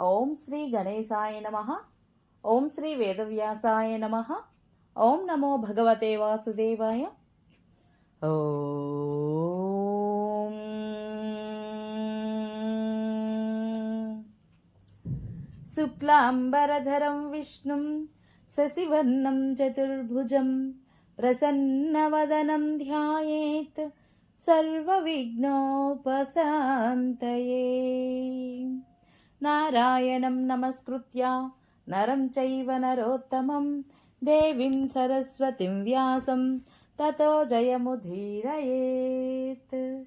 ఓం శ్రీ గణేశాయ నమ. ఓం శ్రీ వేదవ్యాసాయ నమ. ఓం నమో భగవతే వాసుదేవాయ. ఓ. శుక్లాంబరధరం విష్ణుం శశివర్ణం చతుర్భుజం ప్రసన్నవదనం ధ్యాయేత్ సర్వవిఘ్నోపశాంతయే. నారాయణం నమస్కృత్య. నరం చైవ నరోత్తమం. దేవీం సరస్వతిం వ్యాసం. తతో జయముధీరయేత్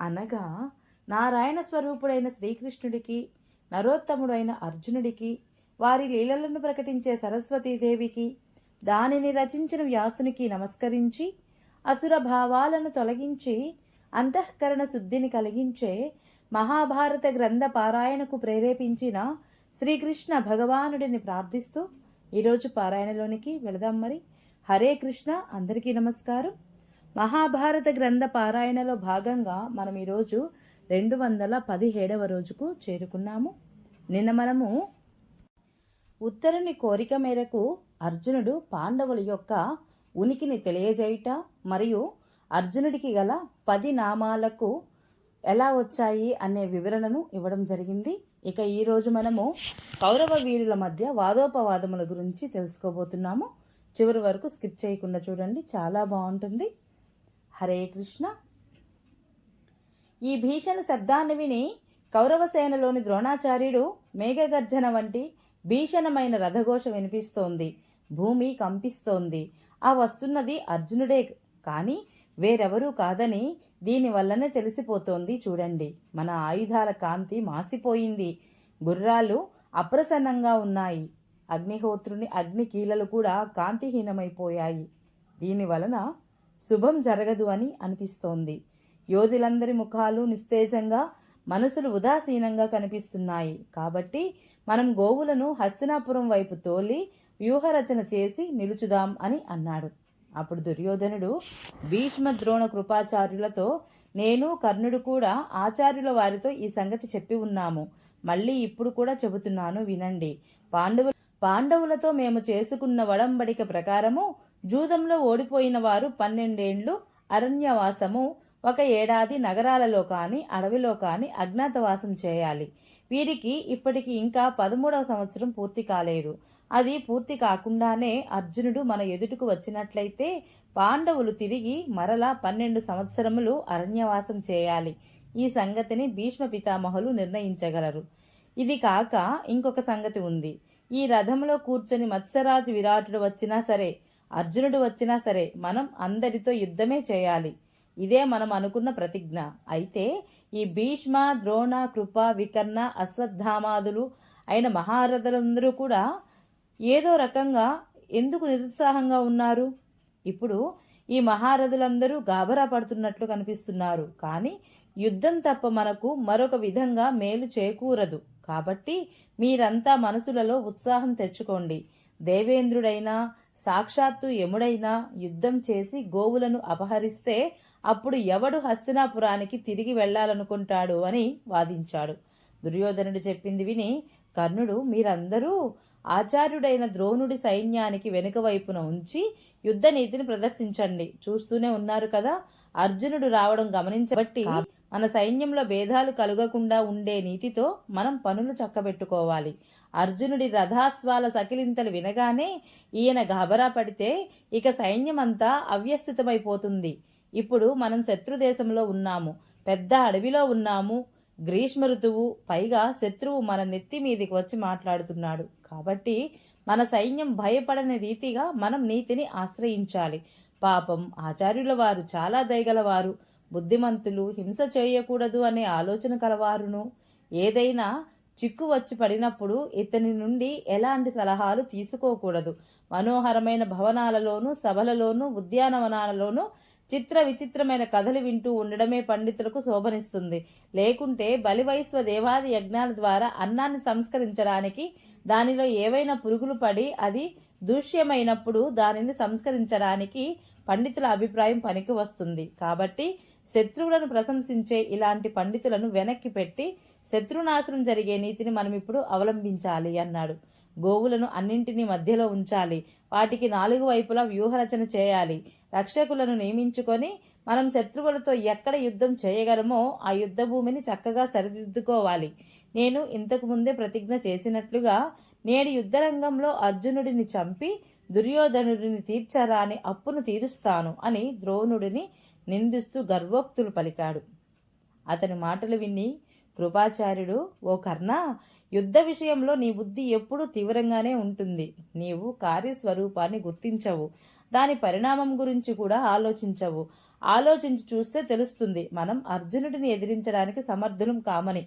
అనగా నారాయణ స్వరూపుడైన శ్రీకృష్ణుడికి నరోత్తముడైన అర్జునుడికి వారి లీలలను ప్రకటించే సరస్వతీదేవికి దానిని రచించిన వ్యాసునికి నమస్కరించి అసుర భావాలను తొలగించి అంతఃకరణ శుద్ధిని కలిగించే మహాభారత గ్రంథ పారాయణకు ప్రేరేపించిన శ్రీకృష్ణ భగవానుడిని ప్రార్థిస్తూ ఈరోజు పారాయణలోనికి వెళదాం మరి. హరే కృష్ణ అందరికీ నమస్కారం. మహాభారత గ్రంథ పారాయణలో భాగంగా మనం ఈరోజు రెండు వందల పదిహేడవ రోజుకు చేరుకున్నాము. నిన్న మనము ఉత్తరుని కోరిక మేరకు అర్జునుడు పాండవుల యొక్క ఉనికిని తెలియజేయుట మరియు అర్జునుడికి గల పది నామాలకు ఎలా వచ్చాయి అనే వివరణను ఇవ్వడం జరిగింది. ఇక ఈరోజు మనము కౌరవ వీరుల మధ్య వాదోపవాదముల గురించి తెలుసుకోబోతున్నాము. చివరి వరకు స్కిప్ చేయకుండా చూడండి చాలా బాగుంటుంది. హరే కృష్ణ. ఈ భీషణ శబ్దాన్ని విని కౌరవ సేనలోని ద్రోణాచార్యుడు మేఘగర్జన వంటి భీషణమైన రథఘోష వినిపిస్తోంది భూమి కంపిస్తోంది. ఆ వస్తున్నది అర్జునుడే కానీ వేరెవరూ కాదని దీనివల్లనే తెలిసిపోతోంది చూడండి. మన ఆయుధాల కాంతి మాసిపోయింది. గుర్రాలు అప్రసన్నంగా ఉన్నాయి. అగ్నిహోత్రుని అగ్ని కీలలు కూడా కాంతిహీనమైపోయాయి. దీని వలన శుభం జరగదు అని అనిపిస్తోంది. యోధులందరి ముఖాలు నిస్తేజంగా మనసులు ఉదాసీనంగా కనిపిస్తున్నాయి. కాబట్టి మనం గోవులను హస్తినాపురం వైపు తోలి వ్యూహరచన చేసి నిలుచుదాం అని అన్నాడు. అప్పుడు దుర్యోధనుడు భీష్మ ద్రోణ కృపాచార్యులతో నేను కర్ణుడు కూడా ఆచార్యుల వారితో ఈ సంగతి చెప్పి ఉన్నాము. మళ్ళీ ఇప్పుడు కూడా చెబుతున్నాను వినండి. పాండవు పాండవులతో మేము చేసుకున్న వడంబడిక ప్రకారము జూదంలో ఓడిపోయిన వారు పన్నెండేండ్లు అరణ్యవాసము ఒక ఏడాది నగరాలలో కానీ అడవిలో కానీ అజ్ఞాతవాసం చేయాలి. వీరికి ఇప్పటికి ఇంకా పదమూడవ సంవత్సరం పూర్తి కాలేదు. అది పూర్తి కాకుండానే అర్జునుడు మన ఎదుటకు వచ్చినట్లయితే పాండవులు తిరిగి మరలా పన్నెండు సంవత్సరములు అరణ్యవాసం చేయాలి. ఈ సంగతిని భీష్మ పితామహులు నిర్ణయించగలరు. ఇది కాక ఇంకొక సంగతి ఉంది. ఈ రథంలో కూర్చొని మత్స్యరాజు విరాటుడు వచ్చినా సరే అర్జునుడు వచ్చినా సరే మనం అందరితో యుద్ధమే చేయాలి. ఇదే మనం అనుకున్న ప్రతిజ్ఞ. అయితే ఈ భీష్మ ద్రోణ కృప వికర్ణ అశ్వత్థామాదులు అయిన మహారథులందరూ కూడా ఏదో రకంగా ఎందుకు నిరుత్సాహంగా ఉన్నారు? ఇప్పుడు ఈ మహారథులందరూ గాబరా పడుతున్నట్లు కనిపిస్తున్నారు. కానీ యుద్ధం తప్ప మనకు మరొక విధంగా మేలు చేకూరదు. కాబట్టి మీరంతా మనసులలో ఉత్సాహం తెచ్చుకోండి. దేవేంద్రుడైనా సాక్షాత్తు యముడైనా యుద్ధం చేసి గోవులను అపహరిస్తే అప్పుడు ఎవడు హస్తినాపురానికి తిరిగి వెళ్ళాలనుకుంటాడు అని వాదించాడు. దుర్యోధనుడు చెప్పింది విని కర్ణుడు మీరందరూ ఆచార్యుడైన ద్రోణుడి సైన్యానికి వెనుక వైపున ఉంచి యుద్ధ నీతిని ప్రదర్శించండి. చూస్తూనే ఉన్నారు కదా అర్జునుడు రావడం గమనించబట్టి మన సైన్యంలో భేదాలు కలుగకుండా ఉండే నీతితో మనం పనులు చక్కబెట్టుకోవాలి. అర్జునుడి రథాస్వాల సకిలింతలు వినగానే ఈయన గాబరా పడితే ఇక సైన్యమంతా అవ్యస్థితమైపోతుంది. ఇప్పుడు మనం శత్రుదేశంలో ఉన్నాము పెద్ద అడవిలో ఉన్నాము. గ్రీష్మ ఋతువు పైగా శత్రువు మన నెత్తి మీదికి వచ్చి మాట్లాడుతున్నాడు. కాబట్టి మన సైన్యం భయపడని రీతిగా మనం నీతిని ఆశ్రయించాలి. పాపం ఆచార్యుల వారు చాలా దయగలవారు. బుద్ధిమంతులు హింస చేయకూడదు అనే ఆలోచన కలవారును. ఏదైనా చిక్కు వచ్చి పడినప్పుడు ఇతని నుండి ఎలాంటి సలహాలు తీసుకోకూడదు. మనోహరమైన భవనాలలోనూ సభలలోనూ ఉద్యానవనాలలోనూ చిత్ర విచిత్రమైన కథలు వింటూ ఉండడమే పండితులకు శోభనిస్తుంది. లేకుంటే బలివైశ్వ దేవాది యజ్ఞాల ద్వారా అన్నాన్ని సంస్కరించడానికి దానిలో ఏవైనా పురుగులు పడి అది దూష్యమైనప్పుడు దానిని సంస్కరించడానికి పండితుల అభిప్రాయం పనికి వస్తుంది. కాబట్టి శత్రువులను ప్రశంసించే ఇలాంటి పండితులను వెనక్కి పెట్టి శత్రునాశనం జరిగే నీతిని మనం ఇప్పుడు అవలంబించాలి అన్నాడు. గోవులను అన్నింటినీ మధ్యలో ఉంచాలి. వాటికి నాలుగు వైపులా వ్యూహరచన చేయాలి. రక్షకులను నియమించుకొని మనం శత్రువులతో ఎక్కడ యుద్ధం చేయగలమో ఆ యుద్ధ భూమిని చక్కగా సరిదిద్దుకోవాలి. నేను ఇంతకు ముందే ప్రతిజ్ఞ చేసినట్లుగా నేడు యుద్ధరంగంలో అర్జునుడిని చంపి దుర్యోధనుడిని తీర్చరాని అప్పును తీరుస్తాను అని ద్రోణుడిని నిందిస్తూ గర్వోక్తులు పలికాడు. అతని మాటలు విని కృపాచార్యుడు ఓ కర్ణ యుద్ధ విషయంలో నీ బుద్ధి ఎప్పుడూ తీవ్రంగానే ఉంటుంది. నీవు కార్యస్వరూపాన్ని గుర్తించవు. దాని పరిణామం గురించి కూడా ఆలోచించవు. ఆలోచించి చూస్తే తెలుస్తుంది. మనం అర్జునుడిని ఎదిరించడానికి సమర్థులం కామని.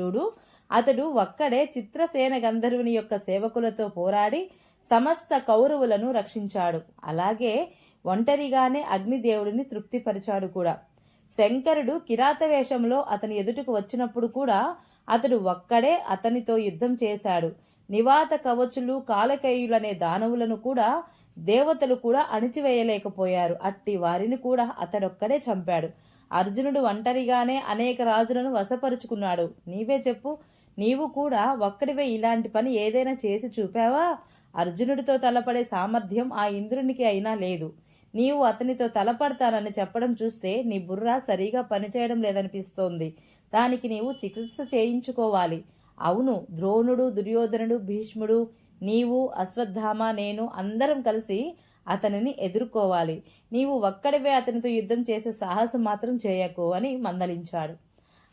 చూడు అతడు ఒక్కడే చిత్రసేన గంధర్వుని యొక్క సేవకులతో పోరాడి సమస్త కౌరవులను రక్షించాడు. అలాగే ఒంటరిగానే అగ్నిదేవుడిని తృప్తిపరిచాడు కూడా. శంకరుడు కిరాత వేషంలో అతని ఎదుటకు వచ్చినప్పుడు కూడా అతడు ఒక్కడే అతనితో యుద్ధం చేశాడు. నివాత కవచులు కాలకేయులనే దానవులను కూడా దేవతలు కూడా అణిచివేయలేకపోయారు. అట్టి వారిని కూడా అతడొక్కడే చంపాడు. అర్జునుడు ఒంటరిగానే అనేక రాజులను వశపరుచుకున్నాడు. నీవే చెప్పు నీవు కూడా ఒక్కడివే ఇలాంటి పని ఏదైనా చేసి చూపావా? అర్జునుడితో తలపడే సామర్థ్యం ఆ ఇంద్రునికి అయినా లేదు. నీవు అతనితో తలపడతానని చెప్పడం చూస్తే నీ బుర్ర సరిగా పనిచేయడం లేదనిపిస్తోంది. దానికి నీవు చికిత్స చేయించుకోవాలి. అవును ద్రోణుడు దుర్యోధనుడు భీష్ముడు నీవు అశ్వత్థామ నేను అందరం కలిసి అతనిని ఎదుర్కోవాలి. నీవు ఒక్కడివే అతనితో యుద్ధం చేసే సాహసం మాత్రం చేయకు అని మందలించాడు.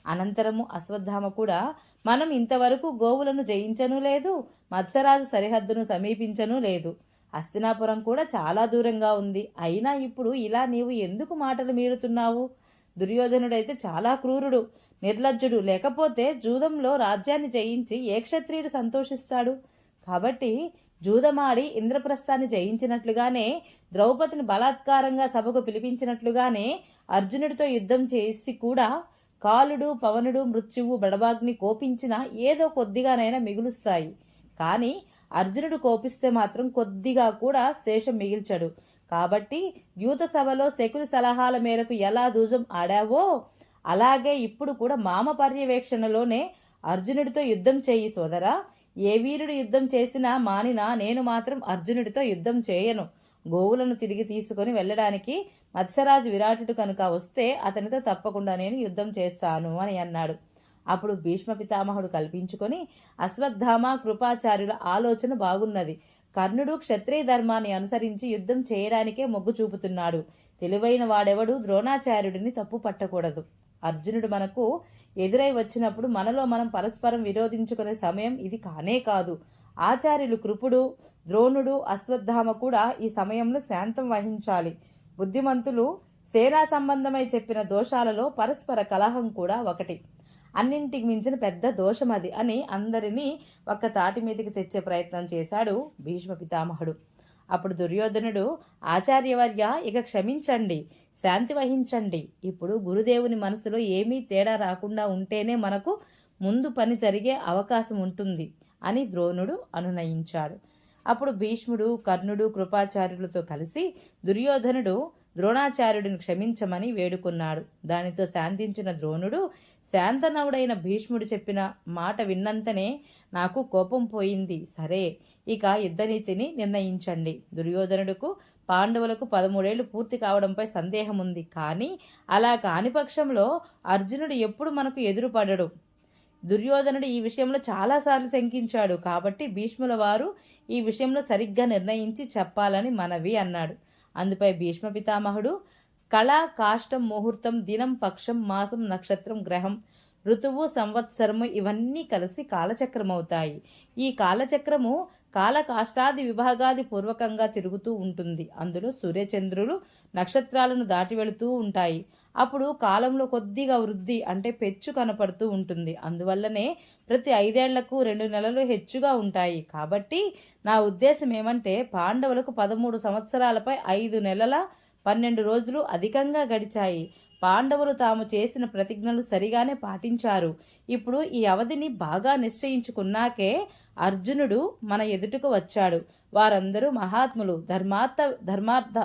అనంతరము అశ్వత్థామ కూడా మనం ఇంతవరకు గోవులను జయించను లేదు మత్స్యరాజు సరిహద్దును సమీపించను లేదు. హస్తినాపురం కూడా చాలా దూరంగా ఉంది. అయినా ఇప్పుడు ఇలా నీవు ఎందుకు మాటలు మీరుతున్నావు? దుర్యోధనుడైతే చాలా క్రూరుడు. నిర్లజ్జుడు. లేకపోతే జూదంలో రాజ్యాన్ని జయించి ఏ క్షత్రియుడు సంతోషిస్తాడు? కాబట్టి జూదమాడి ఇంద్రప్రస్థాన్ని జయించినట్లుగానే ద్రౌపదిని బలాత్కారంగా సభకు పిలిపించినట్లుగానే అర్జునుడితో యుద్ధం చేసి కూడా కాలుడు పవనుడు మృత్యువు బడబాగ్ని కోపించినా ఏదో కొద్దిగానైనా మిగులుస్తాయి. కానీ అర్జునుడు కోపిస్తే మాత్రం కొద్దిగా కూడా శేషం మిగిల్చడు. కాబట్టి యూత సభలో శకుని సలహాల మేరకు ఎలా దూజం ఆడావో అలాగే ఇప్పుడు కూడా మామ పర్యవేక్షణలోనే అర్జునుడితో యుద్ధం చేయి సోదరా. ఏ వీరుడు యుద్ధం చేసినా మానినా నేను మాత్రం అర్జునుడితో యుద్ధం చేయను. గోవులను తిరిగి తీసుకొని వెళ్ళడానికి మత్స్యరాజు విరాటుడు కనుక వస్తే అతనితో తప్పకుండా నేను యుద్ధం చేస్తాను అని అన్నాడు. అప్పుడు భీష్మ పితామహుడు కల్పించుకొని అశ్వత్థామ కృపాచార్యుల ఆలోచన బాగున్నది. కర్ణుడు క్షత్రియ ధర్మాన్ని అనుసరించి యుద్ధం చేయడానికే మొగ్గు చూపుతున్నాడు. తెలివైన వాడెవడు ద్రోణాచార్యుడిని తప్పు పట్టకూడదు అర్జునుడు మనకు ఎదురై వచ్చినప్పుడు మనలో మనం పరస్పరం విరోధించుకునే సమయం ఇది కానే కాదు. ఆచార్యులు కృపుడు ద్రోణుడు అశ్వత్థామ కూడా ఈ సమయంలో శాంతం వహించాలి. బుద్ధిమంతులు సేనా సంబంధమై చెప్పిన దోషాలలో పరస్పర కలహం కూడా ఒకటి. అన్నింటికి మించిన పెద్ద దోషం అది అని అందరినీ ఒక్క తాటి మీదకి తెచ్చే ప్రయత్నం చేశాడు భీష్మ పితామహుడు. అప్పుడు దుర్యోధనుడు ఆచార్యవర్య ఇక క్షమించండి శాంతి వహించండి. ఇప్పుడు గురుదేవుని మనసులో ఏమీ తేడా రాకుండా ఉంటేనే మనకు ముందు పని జరిగే అవకాశం ఉంటుంది అని ద్రోణుడు అనునయించాడు. అప్పుడు భీష్ముడు కర్ణుడు కృపాచార్యులతో కలిసి దుర్యోధనుడు ద్రోణాచార్యుడిని క్షమించమని వేడుకున్నాడు. దానితో శాంతించిన ద్రోణుడు శాంతనవుడైన భీష్ముడు చెప్పిన మాట విన్నంతనే నాకు కోపం పోయింది. సరే ఇక యుద్ధనీతిని నిర్ణయించండి. దుర్యోధనుడుకు పాండవులకు పదమూడేళ్ళు పూర్తి కావడంపై సందేహం ఉంది కానీ అలా కాని పక్షంలో అర్జునుడు ఎప్పుడు మనకు ఎదురుపడడు. దుర్యోధనుడు ఈ విషయంలో చాలాసార్లు శంకించాడు. కాబట్టి భీష్ముల వారు ఈ విషయంలో సరిగ్గా నిర్ణయించి చెప్పాలని మనవి అన్నాడు. అందుపై భీష్మ పితామహుడు కళ కాష్టం ముహూర్తం దినం పక్షం మాసం నక్షత్రం గ్రహం ఋతువు సంవత్సరము ఇవన్నీ కలిసి కాలచక్రమవుతాయి. ఈ కాలచక్రము కాలకాష్టాది విభాగాది పూర్వకంగా తిరుగుతూ ఉంటుంది. అందులో సూర్యచంద్రులు నక్షత్రాలను దాటి వెళుతూ ఉంటాయి. అప్పుడు కాలంలో కొద్దిగా వృద్ధి అంటే పెచ్చు కనపడుతూ ఉంటుంది. అందువల్లనే ప్రతి ఐదేళ్ళకు రెండు నెలలు హెచ్చుగా ఉంటాయి. కాబట్టి నా ఉద్దేశం ఏమంటే పాండవులకు పదమూడు సంవత్సరాలపై ఐదు నెలల పన్నెండు రోజులు అధికంగా గడిచాయి. పాండవులు తాము చేసిన ప్రతిజ్ఞలు సరిగానే పాటించారు. ఇప్పుడు ఈ అవధిని బాగా నిశ్చయించుకున్నాకే అర్జునుడు మన ఎదుటకు వచ్చాడు. వారందరూ మహాత్ములు. ధర్మార్థ ధర్మార్థ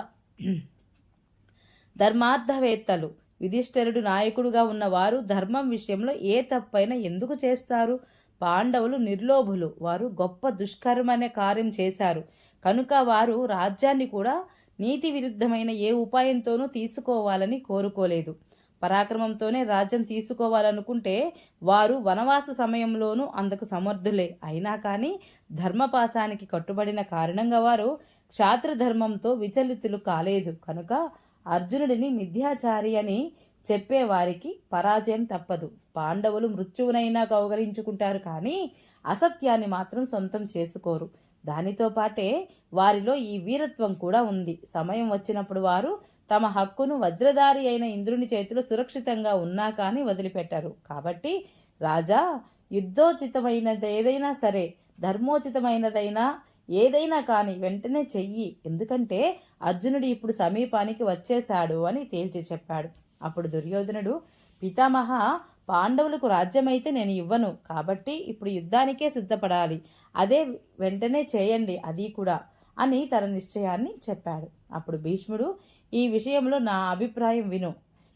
ధర్మార్థవేత్తలు. యుధిష్ఠరుడు నాయకుడుగా ఉన్నవారు ధర్మం విషయంలో ఏ తప్పైనా ఎందుకు చేస్తారు? పాండవులు నిర్లోభులు. వారు గొప్ప దుష్కర్మ అనే కార్యం చేశారు. కనుక వారు రాజ్యాన్ని కూడా నీతి విరుద్ధమైన ఏ ఉపాయంతోనూ తీసుకోవాలని కోరుకోలేదు. పరాక్రమంతోనే రాజ్యం తీసుకోవాలనుకుంటే వారు వనవాస సమయంలోనూ అందుకు సమర్థులే. అయినా కానీ ధర్మపాశానికి కట్టుబడిన కారణంగా వారు క్షాత్రధర్మంతో విచలితులు కాలేదు. కనుక అర్జునుడిని మిథ్యాచారి అని చెప్పేవారికి పరాజయం తప్పదు. పాండవులు మృత్యువునైనా కౌగలించుకుంటారు కానీ అసత్యాన్ని మాత్రం సొంతం చేసుకోరు. దానితో పాటే వారిలో ఈ వీరత్వం కూడా ఉంది. సమయం వచ్చినప్పుడు వారు తమ హక్కును వజ్రధారి అయిన ఇంద్రుని చేతిలో సురక్షితంగా ఉన్నా కానీ వదిలిపెట్టారు. కాబట్టి రాజా యుద్ధోచితమైనది ఏదైనా సరే ధర్మోచితమైనదైనా ఏదైనా కానీ వెంటనే చెయ్యి. ఎందుకంటే అర్జునుడు ఇప్పుడు సమీపానికి వచ్చేశాడు అని తేల్చి చెప్పాడు. అప్పుడు దుర్యోధనుడు పితామహ పాండవులకు రాజ్యమైతే నేను ఇవ్వను. కాబట్టి ఇప్పుడు యుద్ధానికే సిద్ధపడాలి. అదే వెంటనే చేయండి. అది కూడా అని తన నిశ్చయాన్ని చెప్పాడు. అప్పుడు భీష్ముడు ఈ విషయంలో నా అభిప్రాయం విను.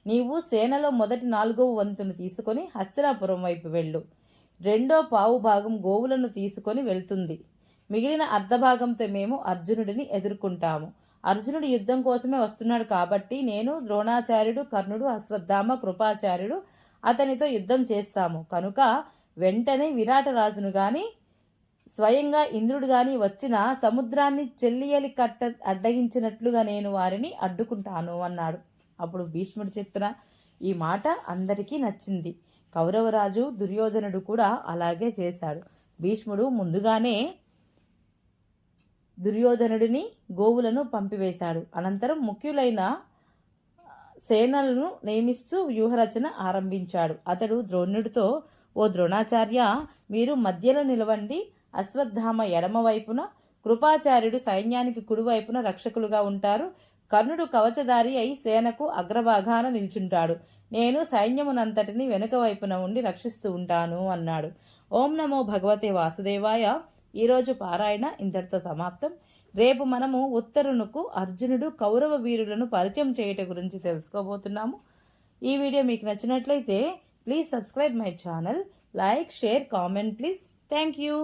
నీవు సేనలో మొదటి నాలుగవ వంతును తీసుకొని హస్తినాపురం వైపు వెళ్ళు. రెండో పావు భాగం గోవులను తీసుకొని వెళ్తుంది. మిగిలిన అర్ధభాగంతో మేము అర్జునుడిని ఎదుర్కొంటాము. అర్జునుడు యుద్ధం కోసమే వస్తున్నాడు కాబట్టి నేను ద్రోణాచార్యుడు కర్ణుడు అశ్వత్థామ కృపాచార్యుడు అతనితో యుద్ధం చేస్తాము. కనుక వెంటనే విరాటరాజును గాని స్వయంగా ఇంద్రుడు గాని వచ్చిన సముద్రాన్ని చెల్లియలి కట్ట అడ్డగించినట్లుగా నేను వారిని అడ్డుకుంటాను అన్నాడు. అప్పుడు భీష్ముడు చెప్పిన ఈ మాట అందరికీ నచ్చింది. కౌరవరాజు దుర్యోధనుడు కూడా అలాగే చేశాడు. భీష్ముడు ముందుగానే దుర్యోధనుడిని గోవులను పంపివేశాడు. అనంతరం ముఖ్యులైన సేనలను నియమిస్తూ వ్యూహరచన ఆరంభించాడు. అతడు ద్రోణుడితో ఓ ద్రోణాచార్య మీరు మధ్యలో నిలవండి. అశ్వత్థామ ఎడమవైపున కృపాచార్యుడు సైన్యానికి కుడివైపున రక్షకులుగా ఉంటారు. కర్ణుడు కవచదారి అయి సేనకు అగ్రభాగాన నిల్చుంటాడు. నేను సైన్యమునంతటిని వెనుక వైపున ఉండి రక్షిస్తూ ఉంటాను అన్నాడు. ఓం నమో భగవతే వాసుదేవాయ ఈరోజు పారాయణ ఇంతటితో సమాప్తం. రేపు మనము ఉత్తరునుకు అర్జునుడు కౌరవ వీరులను పరిచయం చేయట గురించి తెలుసుకోబోతున్నాము. ఈ వీడియో మీకు నచ్చినట్లయితే please subscribe my channel. Like share comment please. Thank you.